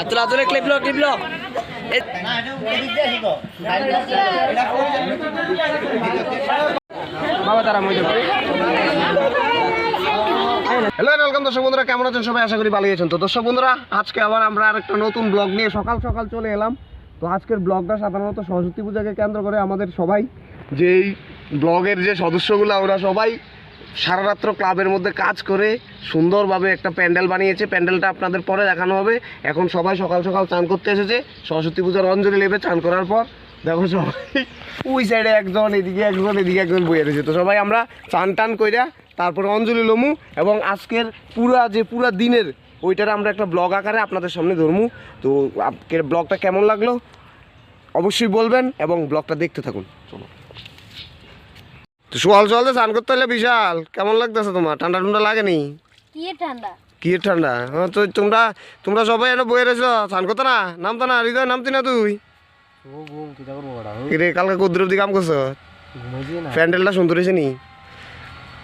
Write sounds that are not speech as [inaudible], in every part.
Atul Atul clip লো clip লো। বাবা, তারা মই হ্যালো ওয়েলকাম দর্শক বন্ধুরা, কেমন আছেন সবাই? আশা করি ভালো আছেন। তো দর্শক বন্ধুরা, আজকে আবার আমরা আরেকটা নতুন ব্লগ নিয়ে সকাল সকাল চলে এলাম। তো আজকের ব্লগটা সাধারণত সরস্বতী পূজাকে কেন্দ্র করে আমাদের সবাই, যেই ব্লগের যে সদস্যগুলো, ওরা সবাই সারা রাত্র ক্লাবের মধ্যে কাজ করে সুন্দরভাবে একটা প্যান্ডেল বানিয়েছে। প্যান্ডেলটা আপনাদের পরে দেখানো হবে। এখন সবাই সকাল সকাল চান করতে এসেছে। সরস্বতী পূজার অঞ্জলি নেবে চান করার পর দেখো সবাই ওই সাইডে একজন, এদিকে একজন এদিকে একজন বইয়ে রয়েছে। তো সবাই আমরা চান টান কইরা তারপরে অঞ্জলি লমু এবং আজকের পুরা যে পুরা দিনের ওইটার আমরা একটা ব্লগ আকারে আপনাদের সামনে ধরমু। তো ব্লগটা কেমন লাগল? অবশ্যই বলবেন এবং ব্লগটা দেখতে থাকুন। চলো। তো সোয়াল সোয়ালতে স্নান করতে হলে বিশাল। কেমন লাগতেছে তোমার? ঠান্ডা ঠান্ডা লাগেনি? কি ঠান্ডা? কি ঠান্ডা? হ্যাঁ তো তোমরা তোমরা সবাই এনে বয়ে রয়েছ। স্নান করতো না? নামতো না হৃদয় নামতি না তুই? কিরে কালকে কদ্দুর অব্দি কাম করছ? প্যান্ডেলটা সুন্দর হয়েছে নি?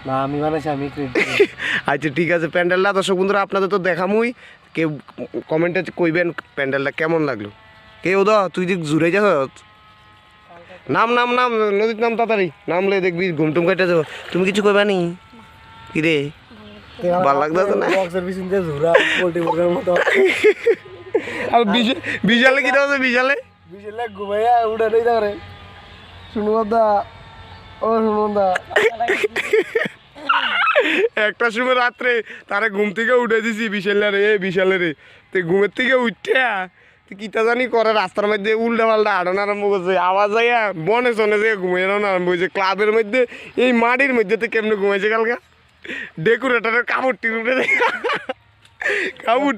না আমি বানাইছি আমি [laughs] আচ্ছা ঠিক আছে প্যান্ডেলটা দর্শক বন্ধুরা আপনাদের তো দেখামুই। কেউ কমেন্টে কইবেন প্যান্ডেলটা কেমন লাগল? কে ওদা তুই যে জুড়ে যাস নাম নাম নাম নদীর নাম তাড়াতাড়ি। নামলে দেখবি ঘুমটুম কেটে যাব। তুমি কিছু কইবা নি? কি রে? ভালো লাগতেছে না? আর বিশাল- কি আছে বিশালে? বিশালে ঘুমাইয়া উঠে নেই তারে। শুনুদা ও শুনুদা একটা সময় রাত্রে তারা ঘুম থেকে উঠে দিছি বিশালে রে বিশালে রে। তো ঘুমের থেকে উঠতে কিতা জানি করে রাস্তার মধ্যে উল্টা পাল্টা আড়ানো আরম্ভ করছে। আওয়াজ আইয়া বনে সনে যে ঘুমিয়ে আরম্ভ হয়েছে ক্লাবের মধ্যে এই মাটির মধ্যে তো কেমনে ঘুমাইছে কালকা? ডেকোরেটারের কাপড় কাপড়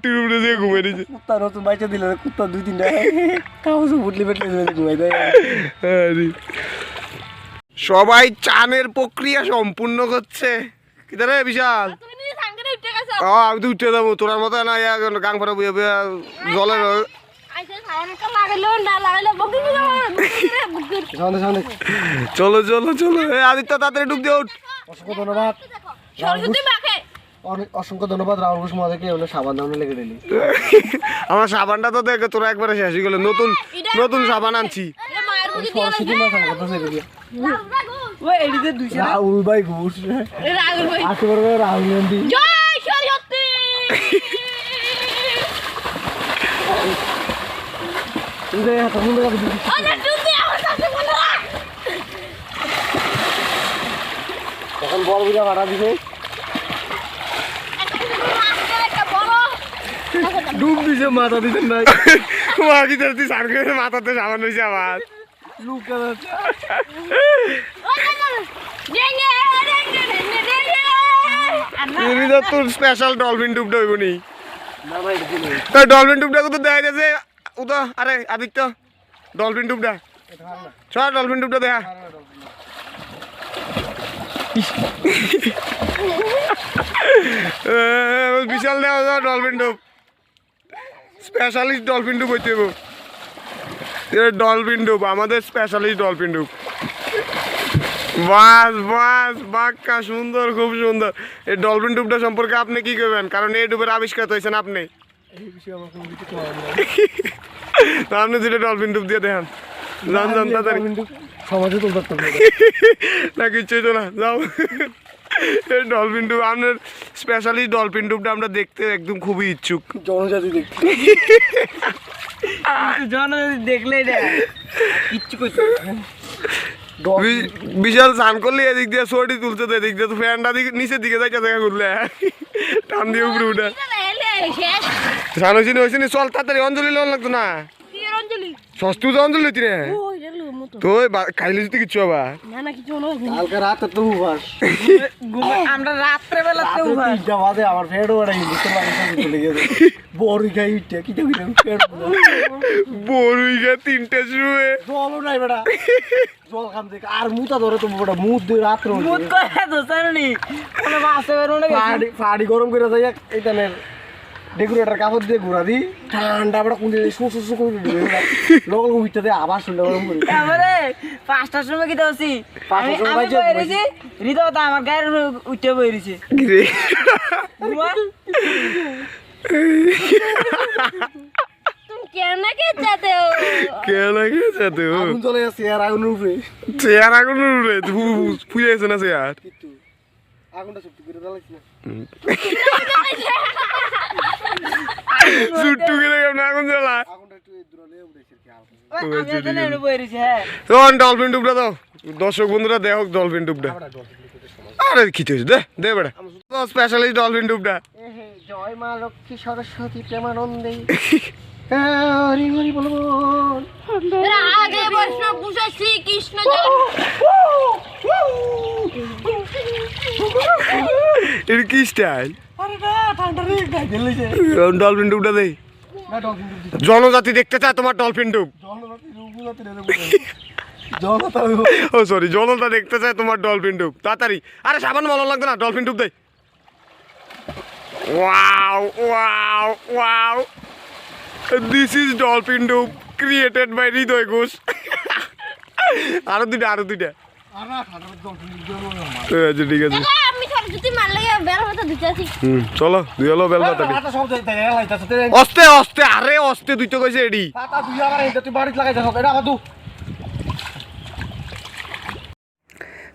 ঘুমিয়ে দিয়েছে কুত্তা নতুন বাইচা দিল কুত্তা দুই তিনটা। কাগজ ফুটলি ঘুমাই দেয়। সবাই চানের প্রক্রিয়া সম্পূর্ণ করছে। কি রে বিশাল? আমি তো উঠে যাব তোরার মতো না ইয়া গাং ফাটা বুয়ে বুয়ে জলের চলো চলো চলো। আদিত্য তাড়াতাড়ি ডুব দিয়ে উঠ। অসংখ্য ধন্যবাদ। অসংখ্য ধন্যবাদ রাহুল ঘোষ মহাদেরকে হলো সাবান দাম লেগে দিলি আমার সাবানটা তো দেখে তোরা একবারে শেষ হয়ে গেল। নতুন নতুন সাবান আনছি। সরস্বতী আমার কথা ছেড়ে দিয়া রাহুল ভাই ঘোষ। এ রাগুল ভাই রাহুল গান্ধী জয় সরস্বতী তুই তো এত সুন্দর করে দিবি আরে তুমি আমার সাথে বলো না তখন বড় বুঝা ভাড়া দিবে ডুব দিছে মাথা দিতে নাই মাগি তো সার করে মাথাতে সাবান হয়েছে আবার লুকা তুমি তো তোর স্পেশাল ডলফিন ডুবটা হইব নি ডলফিন ডুবটা তো দেখা যাচ্ছে উদা, আরে আদিত্য ডলফিন ডুবটা চল ডলফিন ডুবটা দেখা বিশাল যায় ডলফিন ডুব। স্পেশালিস্ট ডলফিন ডুব হইতে ডলফিন ডুব, আমাদের স্পেশালিস্ট ডলফিন ডুব। বাস বাস, বাক্কা সুন্দর, খুব সুন্দর। এই ডলফিন ডুবটা সম্পর্কে আপনি কি করবেন কারণ এই ডুবের আবিষ্কার হয়েছেন আপনি। কিছু [laughs] তো আপনি যেটা ডলফিন ডুব দিয়ে দেখান। যান যান তাড়াতাড়ি। সমাজে তো [laughs] না। কিচ্ছু হইতো না। যাও। [laughs] এই ডলফিন ডুব আপনার স্পেশালি ডলফিন ডুবটা আমরা দেখতে একদম খুবই ইচ্ছুক। জনজাতি দেখতে। জনজাতি দেখলে এটা কিচ্ছু করতে বিশাল স্নান করলে এদিক দিয়ে সর্টি তুলছে তো এদিক দিয়ে তো ফ্যানটা দিকে নিচের দিকে যাইতে দেখা ঘুরলে টান দিয়ে উপরে উঠে। এলে শেষ স্নান হয়েছে নি? হয়েছে নি চল তাড়াতাড়ি অঞ্জলি লোন লাগতো না। সস্তু তো অঞ্জলি হইতি রে। ওই রে মতো। তো খাইলে যদি কিছু আবার না না কিছু না। কালকে রাতে তো আমরা রাত্রে বেলা তো রাতে তিনটা বাজে আমার ফেরও ওড়াই বুঝতে পারি চলে গেছে। বড়ি খাই উঠে বড়ুই গা তিনটে শুয়ে জলও নাই বেটা। জল খান থেকে আর মুতা ধরে তো বেটা মুখ দিয়ে রাত্রে মুত করে কোনো বাসে বেরো না ফাড়ি ফাড়ি গরম করে যাই এইখানে ডেকোরেটার কাপড় দিয়ে ঘুরা দি ঠান্ডা আমরা কোন দিয়ে সু সু দিয়ে আবার শুনলে গরম করি আরে পাঁচটার সময় কি দছি পাঁচটার সময় বাইজে তো আমার গায়ের উঠতে বইরেছি কি আগুন চলে যাচ্ছে আর আগুন উড়ে চেয়ার আগুন উড়ে না চেয়ার? আগুনটা করে জ্বালাইছি না। চুট্টু কেমন আগুন জ্বালা? হ্যাঁ ডলফিন দাও। দর্শক বন্ধুরা দেখ ডলফিন টুপটা আরে হয়েছে দে দে বেটা স্পেশালিস্ট ডলফিন টুপটা জয় মা লক্ষ্মী সরস্বতী প্রেমানন্দে। [laughs] ডলফিন ডুবটা দেই জনজাতি দেখতে চায় তোমার ডলফিন ডুব। ও সরি জনতা দেখতে চায় তোমার ডলফিন ডুব। তাড়াতাড়ি। আরে সাবান ভালো লাগবে না ডলফিন ডুব দেয় wow wow wow. This is dolphin ডুব ক্রিয়েটেড বাই হৃদয় ঘোষ আরও দুইটা আরও দুইটা। আচ্ছা ঠিক আছে। देखो আমি সব জুতি মার লাগে বের হতে দিতেছি হুম চলো দুই হলো বেল পাতা অস্তে অস্তে আরে অস্তে দুইটা কইছে এডি। পাতা দুই আবার এই তুই বাড়িতে লাগাইছ এটা আবার দু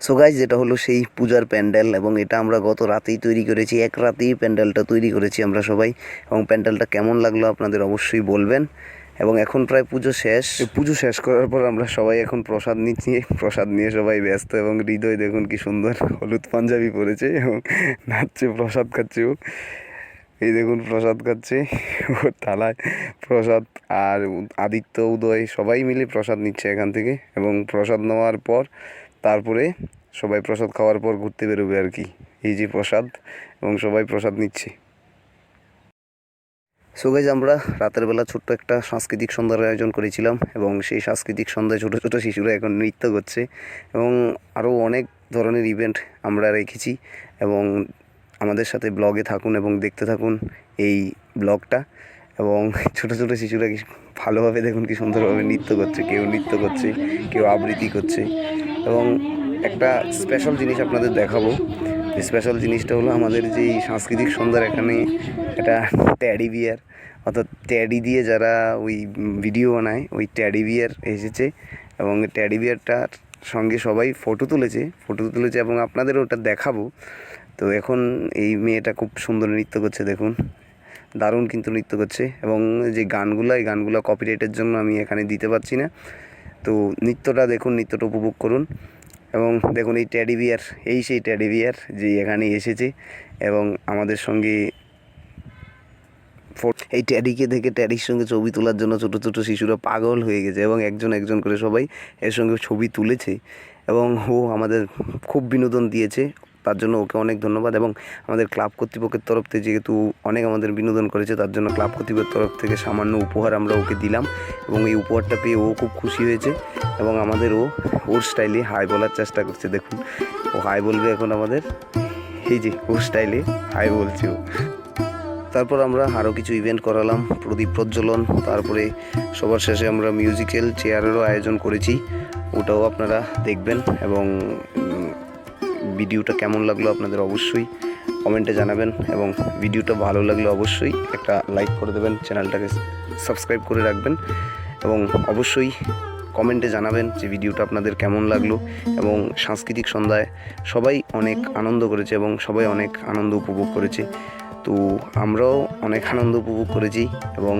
সো গাইজ যেটা হলো সেই পূজার প্যান্ডেল এবং এটা আমরা গত রাতেই তৈরি করেছি। এক রাতেই প্যান্ডেলটা তৈরি করেছি আমরা সবাই এবং প্যান্ডেলটা কেমন লাগল আপনাদের অবশ্যই বলবেন। এবং এখন প্রায় পুজো শেষ। পুজো শেষ করার পর আমরা সবাই এখন প্রসাদ নিচ্ছি। প্রসাদ নিয়ে সবাই ব্যস্ত এবং হৃদয় দেখুন কি সুন্দর হলুদ পাঞ্জাবি পরেছে এবং নাচছে, প্রসাদ খাচ্ছে ও। এই দেখুন প্রসাদ খাচ্ছে, ওর থালায় প্রসাদ আর আদিত্য, উদয় সবাই মিলে প্রসাদ নিচ্ছে এখান থেকে এবং প্রসাদ নেওয়ার পর তারপরে সবাই প্রসাদ খাওয়ার পর ঘুরতে বেরোবে আর কি। এই যে প্রসাদ এবং সবাই প্রসাদ নিচ্ছে। সো গাইজ আমরা রাতের বেলা ছোট্ট একটা সাংস্কৃতিক সন্ধ্যার আয়োজন করেছিলাম এবং সেই সাংস্কৃতিক সন্ধ্যায় ছোটো ছোটো শিশুরা এখন নৃত্য করছে এবং আরও অনেক ধরনের ইভেন্ট আমরা রেখেছি এবং আমাদের সাথে ব্লগে থাকুন এবং দেখতে থাকুন এই ব্লগটা এবং ছোট ছোট শিশুরা কি ভালোভাবে দেখুন কি সুন্দরভাবে নৃত্য করছে, কেউ নৃত্য করছে, কেউ আবৃত্তি করছে। এবং একটা স্পেশাল জিনিস আপনাদের দেখাবো। স্পেশাল জিনিসটা হলো আমাদের যে সাংস্কৃতিক সন্ধ্যার এখানে একটা ট্যাডি বিয়ার অর্থাৎ ট্যাডি দিয়ে যারা ওই ভিডিও বানায়, ওই ট্যাডি বিয়ার এসেছে এবং ট্যাডি বিয়ারটার সঙ্গে সবাই ফটো তুলেছে। ফটো তুলেছে এবং আপনাদের ওটা দেখাবো। তো এখন এই মেয়েটা খুব সুন্দর নৃত্য করছে, দেখুন। দারুণ কিন্তু নৃত্য করছে এবং যে গানগুলো, এই গানগুলো কপিরাইটের জন্য আমি এখানে দিতে পারছি না। তো নৃত্যটা দেখুন, নৃত্যটা উপভোগ করুন। এবং দেখুন, এই ট্যাডি বিয়ার এই সেই ট্যাডি বিয়ার যে এখানে এসেছে এবং আমাদের সঙ্গে এই ট্যাডিকে দেখে ট্যাডির সঙ্গে ছবি তোলার জন্য ছোটো ছোটো শিশুরা পাগল হয়ে গেছে এবং একজন একজন করে সবাই এর সঙ্গে ছবি তুলেছে। এবং ও আমাদের খুব বিনোদন দিয়েছে। তার জন্য ওকে অনেক ধন্যবাদ এবং আমাদের ক্লাব কর্তৃপক্ষের তরফ থেকে যেহেতু অনেক আমাদের বিনোদন করেছে, তার জন্য ক্লাব কর্তৃপক্ষের তরফ থেকে সামান্য উপহার আমরা ওকে দিলাম এবং এই উপহারটা পেয়ে ও খুব খুশি হয়েছে এবং আমাদের ও ওর স্টাইলে হাই বলার চেষ্টা করছে। দেখুন, ও হাই বলবে এখন আমাদের। এই যে, ওর স্টাইলে হাই বলছে ও। তারপর আমরা আরও কিছু ইভেন্ট করালাম, প্রদীপ প্রজ্বলন, তারপরে সবার শেষে আমরা মিউজিক্যাল চেয়ারেরও আয়োজন করেছি, ওটাও আপনারা দেখবেন এবং ভিডিওটা কেমন লাগল আপনাদের অবশ্যই কমেন্টে জানাবেন এবং ভিডিওটা ভালো লাগলে অবশ্যই একটা লাইক করে দেবেন, চ্যানেলটাকে সাবস্ক্রাইব করে রাখবেন এবং অবশ্যই কমেন্টে জানাবেন যে ভিডিওটা আপনাদের কেমন লাগল এবং সাংস্কৃতিক সন্ধ্যায় সবাই অনেক আনন্দ করেছে এবং সবাই অনেক আনন্দ উপভোগ করেছে। তো আমরাও অনেক আনন্দ উপভোগ করেছি এবং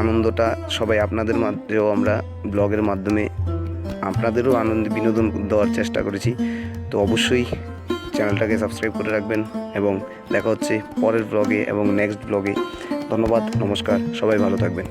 আনন্দটা সবাই আপনাদের মাঝেও আমরা ব্লগের মাধ্যমে আপনাদেরও আনন্দ, বিনোদন দেওয়ার চেষ্টা করেছি। তো অবশ্যই চ্যানেলটাকে সাবস্ক্রাইব করে রাখবেন এবং দেখা হচ্ছে পরের ব্লগে এবং নেক্সট ব্লগে ধন্যবাদ, নমস্কার, সবাই ভালো থাকবেন।